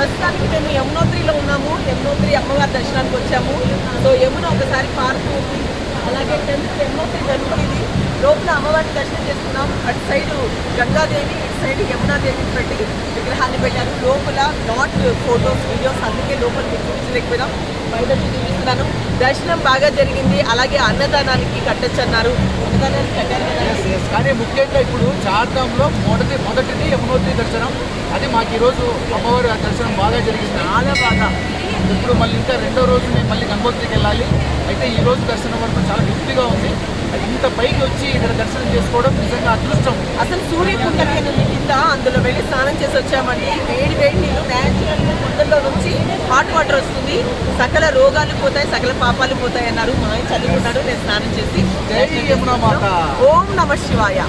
ప్రస్తుతానికి మేము యమునోత్రిలో ఉన్నాము. యమునోత్రి అమ్మవారి దర్శనానికి వచ్చాము. సో యమున ఒకసారి పార్క్ ఉంది. అలాగే టెంపుల్ యమునోత్రి టెంపుల్ ఇది. లోపల అమ్మవారిని దర్శనం చేసుకున్నాం. అటు సైడ్ గంగాదేవి ఇటు సైడ్ యమునాదేవి పెట్టి విగ్రహాన్ని పెట్టారు. లోపల నాట్ ఫోటో వీడియోస్ అందుకే లోపల మీకు చూపించలేకపోయినాం. బయట చూపిస్తున్నాను. దర్శనం బాగా జరిగింది. అలాగే అన్నదానానికి కట్టచ్చు అన్నారు అన్నదానానికి కట్టారు. కానీ ముఖ్యంగా ఇప్పుడు చార్ధాంలో మొదటి మొదటిది యమునోత్రి దర్శనం. అది మాకు ఈరోజు అమ్మవారి దర్శనం బాగా జరిగింది. చాలా బాగా. ఇప్పుడు మళ్ళీ ఇంకా రెండో రోజు మేము మళ్ళీ గంగోత్రికి వెళ్ళాలి. అయితే ఈ రోజు దర్శనం వరకు చాలా తృప్తిగా ఉంది. ఇంత పైకి వచ్చి ఇక్కడ దర్శనం చేసుకోవడం నిజంగా అదృష్టం. అసలు ఉంది కింద అందులో వెళ్ళి స్నానం చేసి వచ్చామండి. వేడి వేడి నీళ్ళు న్యాచురల్ కుండల్లో నుంచి హాట్ వాటర్ వస్తుంది సకల రోగాలు పోతాయి సకల పాపాలు పోతాయి అన్నారు. మా ఆయన చదువుకున్నాడు నేను స్నానం చేసి. ఓం నమ శివాయ.